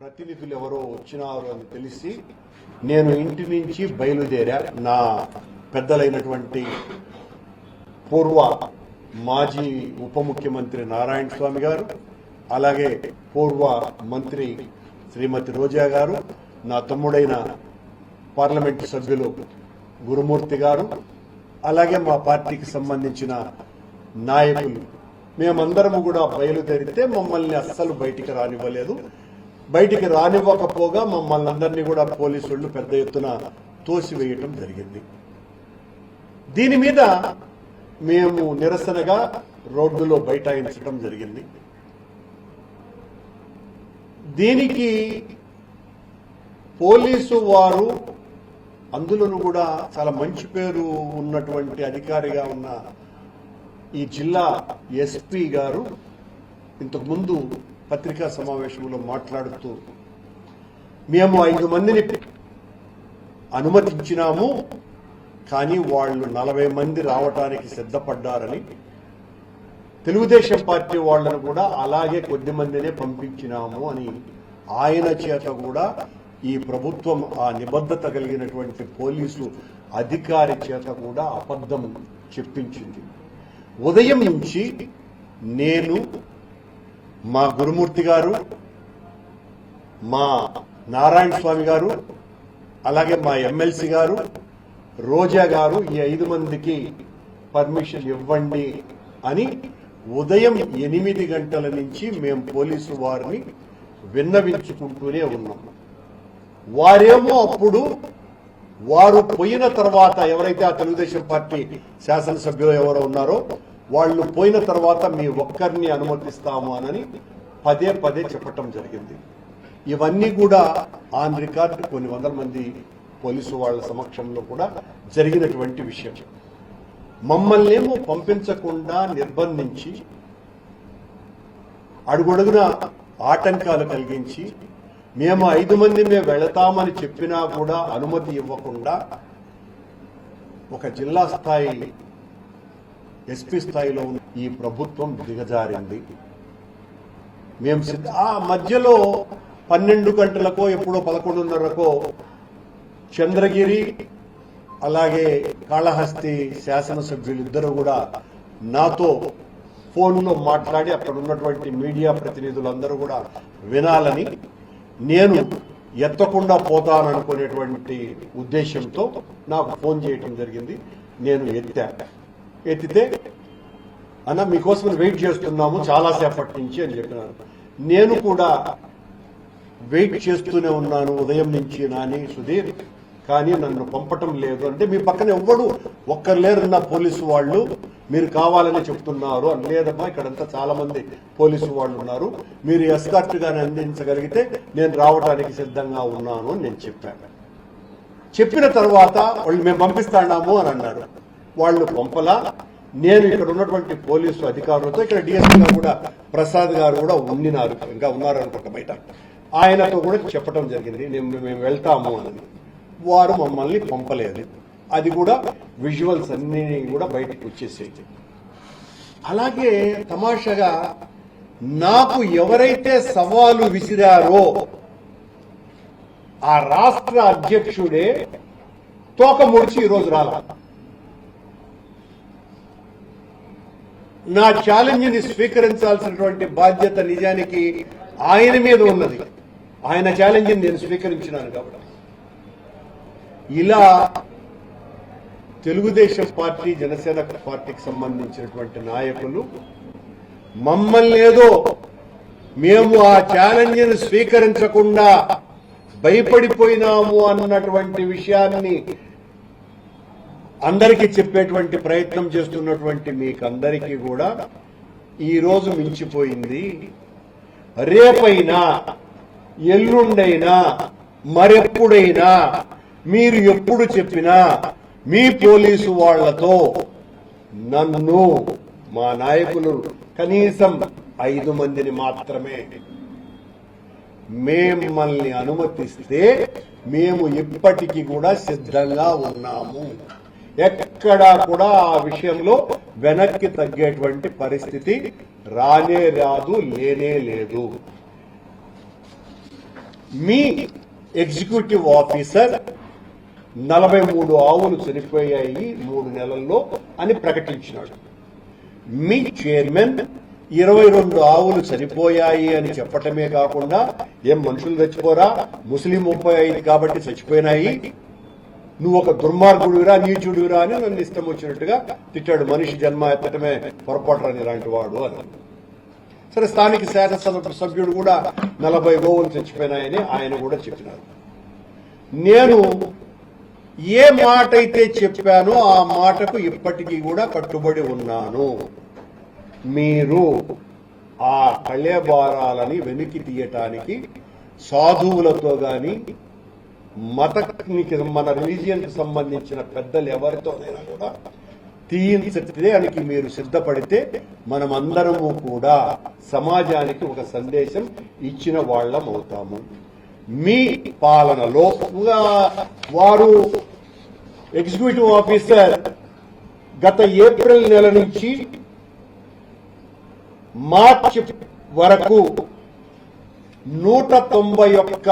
ప్రతినిధులు ఎవరో వచ్చినారు అని తెలిసి నేను ఇంటి నుంచి బయలుదేరా నా పెద్దలైనటువంటి పూర్వ మాజీ ఉప ముఖ్యమంత్రి నారాయణ స్వామి గారు అలాగే పూర్వ మంత్రి శ్రీమతి రోజా గారు నా తమ్ముడైన పార్లమెంటు సభ్యులు గురుమూర్తి గారు అలాగే మా పార్టీకి సంబంధించిన నాయకులు. మేమందరము కూడా బయలుదేరితే మమ్మల్ని అస్సలు బయటికి రానివ్వలేదు. బయటికి రానివ్వకపోగా మమ్మల్ని అందరినీ కూడా పోలీసులు పెద్ద ఎత్తున తోసివేయటం జరిగింది. దీని మీద మేము నిరసనగా రోడ్డులో బైఠాయించడం జరిగింది. దీనికి పోలీసు వారు అందులోనూ కూడా చాలా మంచి పేరు ఉన్నటువంటి అధికారిగా ఉన్న ఈ జిల్లా ఎస్పీ గారు ఇంతకుముందు పత్రికా సమావేశంలో మాట్లాడుతూ మేము ఐదు మందిని అనుమతించినాము కానీ వాళ్ళు నలభై మంది రావటానికి సిద్ధపడ్డారని తెలుగుదేశం పార్టీ వాళ్ళను కూడా అలాగే కొద్ది మందినే పంపించినాము అని ఆయన చేత కూడా ఈ ప్రభుత్వం ఆ నిబద్ధత కలిగినటువంటి పోలీసు అధికారి చేత కూడా అబద్ధం చెప్పించింది. ఉదయం నుంచి నేను మా గురుమూర్తి గారు మా నారాయణ స్వామి గారు అలాగే మా ఎమ్మెల్సీ గారు రోజా గారు ఈ ఐదు మందికి పర్మిషన్ ఇవ్వండి అని ఉదయం ఎనిమిది గంటల నుంచి మేము పోలీసు వారిని విన్నవించుకుంటూనే ఉన్నాం. వారేమో అప్పుడు వారు పోయిన తర్వాత ఎవరైతే ఆ తెలుగుదేశం పార్టీ శాసనసభ్యులు ఎవరో ఉన్నారో వాళ్ళు పోయిన తర్వాత మీ ఒక్కరిని అనుమతిస్తాము అనని పదే పదే చెప్పటం జరిగింది. ఇవన్నీ కూడా ఆన్ రికార్డ్ కొన్ని వందల మంది పోలీసు వాళ్ళ సమక్షంలో కూడా జరిగినటువంటి విషయం. మమ్మల్నేమో పంపించకుండా నిర్బంధించి అడుగడుగున ఆటంకాలు కలిగించి మేము ఐదు మంది మేము వెళతామని చెప్పినా కూడా అనుమతి ఇవ్వకుండా ఒక జిల్లా స్థాయి ఎస్పీ స్థాయిలో ఈ ప్రభుత్వం దిగజారింది. మేము సిద్ధ ఆ మధ్యలో పన్నెండు గంటలకో ఎప్పుడో పదకొండున్నరకో చంద్రగిరి అలాగే కాళహస్తి శాసనసభ్యులు ఇద్దరు కూడా నాతో ఫోన్లో మాట్లాడి అక్కడ ఉన్నటువంటి మీడియా ప్రతినిధులందరూ కూడా వినాలని నేను ఎత్తకుండా పోతాననుకునేటువంటి ఉద్దేశంతో నాకు ఫోన్ చేయటం జరిగింది. నేను ఎత్తా. ఎత్తితే అన్న మీకోసం వెయిట్ చేస్తున్నాము చాలాసేపటి నుంచి అని చెప్పినాను నేను కూడా వెయిట్ చేస్తూనే ఉన్నాను ఉదయం నుంచి నాని సుధీర్. కానీ నన్ను పంపటం లేదు. అంటే మీ పక్కన ఎవ్వడు ఒక్కరు లేరున్న పోలీసు వాళ్ళు మీరు కావాలని చెప్తున్నారు అని. లేదమ్మా ఇక్కడంతా చాలా మంది పోలీసు వాళ్ళు ఉన్నారు. మీరు ఎస్కార్ట్గా అందించగలిగితే నేను రావడానికి సిద్ధంగా ఉన్నాను అని నేను చెప్పాను. చెప్పిన తర్వాత వాళ్ళు మేము పంపిస్తాడాము అని అన్నారు. వాళ్ళు పంపలా. నేను ఇక్కడ ఉన్నటువంటి పోలీసు అధికారులతో ఇక్కడ డిఎస్పీ గారు కూడా ప్రసాద్ గారు కూడా ఉండినారు. ఇంకా ఉన్నారు అనుకుంటా బయట. ఆయనతో కూడా చెప్పడం జరిగింది. నేను మేము వెళ్తాము అని వారు మమ్మల్ని పంపలేదు. అది కూడా విజువల్స్ అన్నీ కూడా బయటకు వచ్చేసేది అలాగే తమాషగా నాకు ఎవరైతే సవాలు విసిరారో ఆ రాష్ట్ర అధ్యక్షుడే తోక ముడిచి ఈరోజు రాలా. నా ఛాలెంజ్ని స్వీకరించాల్సినటువంటి బాధ్యత నిజానికి ఆయన మీద ఉన్నది. ఆయన ఛాలెంజ్ నేను స్వీకరించినాను కాబట్టి. ఇలా తెలుగుదేశం పార్టీ జనసేన పార్టీకి సంబంధించినటువంటి నాయకులు మమ్మల్ని ఏదో మేము ఆ ఛాలెంజ్ని స్వీకరించకుండా భయపడిపోయినాము అన్నటువంటి విషయాన్ని అందరికీ చెప్పేటువంటి ప్రయత్నం చేస్తున్నటువంటి మీకందరికీ కూడా ఈరోజు మించిపోయింది. రేపైనా ఎల్లుండైనా మరెప్పుడైనా మీరు ఎప్పుడు చెప్పినా మీ పోలీసు వాళ్ళతో నన్ను మా నాయకులు కనీసం ఐదు మందిని మాత్రమే మిమ్మల్ని అనుమతిస్తే మేము ఇప్పటికీ కూడా సిద్ధంగా ఉన్నాము. ఎక్కడా కూడా ఆ విషయంలో వెనక్కి తగ్గేటువంటి పరిస్థితి రానే రాదు లేనే లేదు. మీ ఎగ్జిక్యూటివ్ ఆఫీసర్ నలభై మూడు ఆవులు చనిపోయాయి మూడు నెలల్లో అని ప్రకటించినాడు. మీ చైర్మన్ ఇరవై రెండు ఆవులు చనిపోయాయి అని చెప్పటమే కాకుండా ఏం మనుషులు చచ్చిపోరా? ముస్లిం ముప్పై ఐదు కాబట్టి చచ్చిపోయినాయి. నువ్వు ఒక దుర్మార్గుడివిరా నీచుడురా అని నన్ను ఇష్టం వచ్చినట్టుగా తిట్టాడు మనిషి జన్మ ఎత్తటమే పొరపాటురాని ఇలాంటి వాడు అని. సరే స్థానిక శాసనసభ సభ్యుడు కూడా నలభై గోవులు చచ్చిపోయినాయని ఆయన కూడా చెప్పినారు. నేను ఏ మాట అయితే చెప్పానో ఆ మాటకు ఇప్పటికీ కూడా కట్టుబడి ఉన్నాను. మీరు ఆ కళేబారాలని వెనక్కి తీయటానికి సాధువులతో కానీ మతానికి మన రిలీజియన్కి సంబంధించిన పెద్దలు ఎవరితోనైనా కూడా తీయించడానికి మీరు సిద్ధపడితే మనం అందరము కూడా సమాజానికి ఒక సందేశం ఇచ్చిన వాళ్ళం అవుతాము. మీ పాలనలో వారు ఎగ్జిక్యూటివ్ ఆఫీసర్ గత ఏప్రిల్ నెల నుంచి మార్చి వరకు నూట తొంభై ఒక్క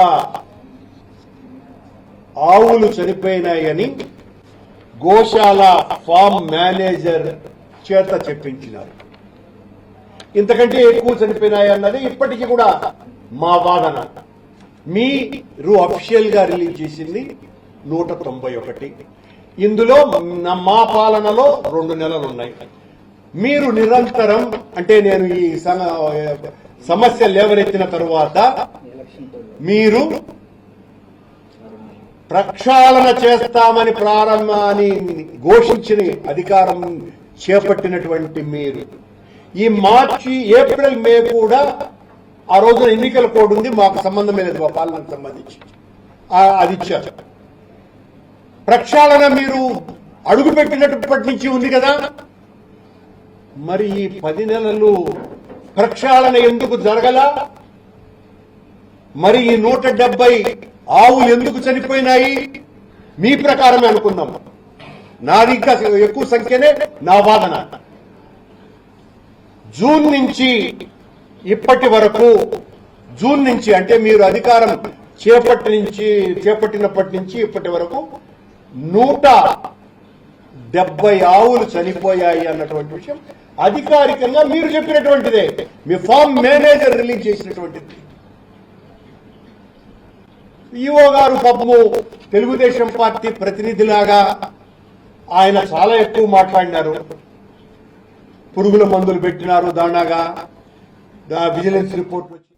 ఆవులు చనిపోయినాయని గోశాల ఫామ్ మేనేజర్ చేత చెప్పించినారు. ఇంతకంటే ఎక్కువ చనిపోయినాయి అన్నది ఇప్పటికీ కూడా మా వాదన. మీరు అఫీషియల్గా రిలీజ్ చేసింది నూట తొంభై ఒకటి. ఇందులో మా పాలనలో రెండు నెలలు ఉన్నాయి. మీరు నిరంతరం అంటే నేను ఈ సమస్య లేవనెత్తిన తరువాత మీరు ప్రక్షాళన చేస్తామని ప్రారంభాన్ని ఘోషించిన అధికారం చేపట్టినటువంటి మీరు. ఈ మార్చి ఏప్రిల్ మే కూడా ఆ రోజున ఎన్నికల కోడ్ ఉంది మాకు సంబంధం లేదు మా పాలనకు సంబంధించి. అది ఇచ్చారు. ప్రక్షాళన మీరు అడుగుపెట్టినప్పటి నుంచి ఉంది కదా. మరి ఈ పది నెలలు ప్రక్షాళన ఎందుకు జరగలా? మరి ఈ నూట డెబ్బై ఆవులు ఎందుకు చనిపోయినాయి? మీ ప్రకారమే అనుకుందాం. నాది ఇంకా ఎక్కువ సంఖ్యనే నా వాదన. జూన్ నుంచి ఇప్పటి వరకు జూన్ నుంచి అంటే మీరు అధికారం చేపట్టి నుంచి చేపట్టినప్పటి నుంచి ఇప్పటి వరకు నూట డెబ్బై ఆవులు చనిపోయాయి అన్నటువంటి విషయం అధికారికంగా మీరు చెప్పినటువంటిదే. మీ ఫామ్ మేనేజర్ రిలీజ్ చేసినటువంటిది. ఈఓ గారు పాపము తెలుగుదేశం పార్టీ ప్రతినిధిలాగా ఆయన చాలా ఎక్కువ మాట్లాడినారు. పురుగుల మందులు పెట్టినారు దానాగా విజిలెన్స్ రిపోర్ట్ వచ్చి